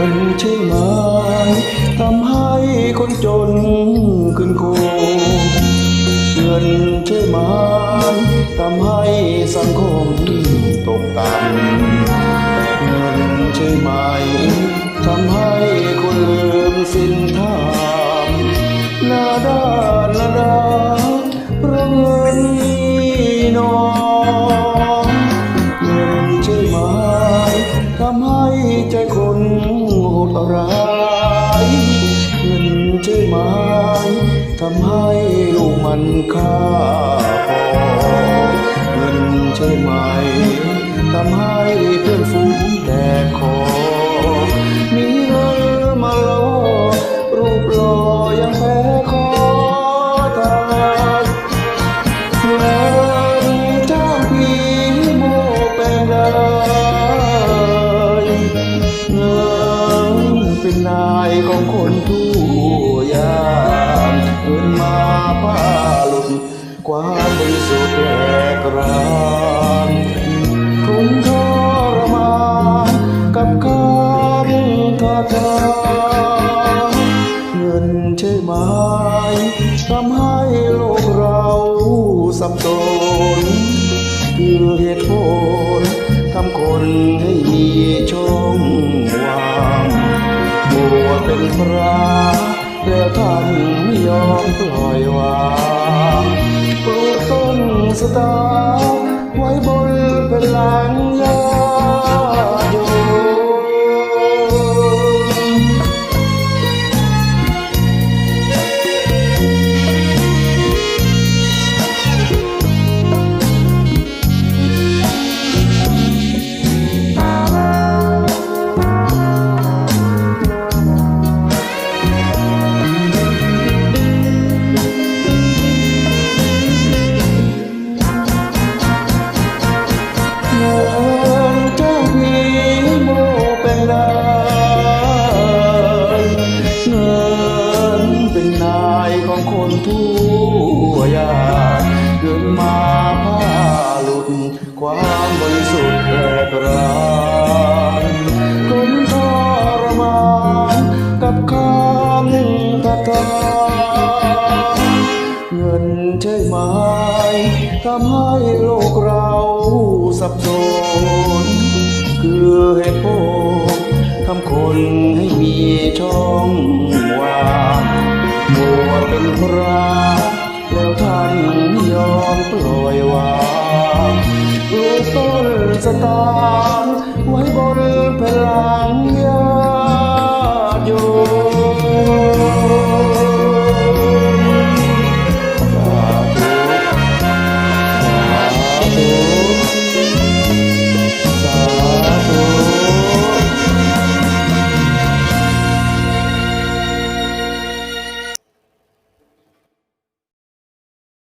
ินใช่ไหมทำให้คนจนขึ้นโกเงินใช่ไหมทำให้สังคมตกต่ำเงินใช่ไหมทำให้คนลืมสินทางนาดานาดาพราะเงินนองเงินใช่ไหมทำให้ใจคน ดร้ายเงินใช่ไหมทำให้ลูกมันฆ่าพ่อเงินใช่ไหมทำให้ เป็นนายของคนทั่วยามเงินมาผ้าหลุดความบริสุทธิ์แหลกรานทุนทรมานกับคำคาถาเงินใช่ไหมทำให้โลกเราสับสนคือเหตุผลทำคนให้มีช่ ระแต่ท่านไม่ยอมปล่อยวางปลูกต้นสตาไว้บนเป็นหลัง ช่ไหมทำให้โลกเราสับสน คือเหตุผลทำคนให้มีช่องว่างมัวเป็นพระแล้วท่านไม่ยอมปล่อยวางลูกต้นสตา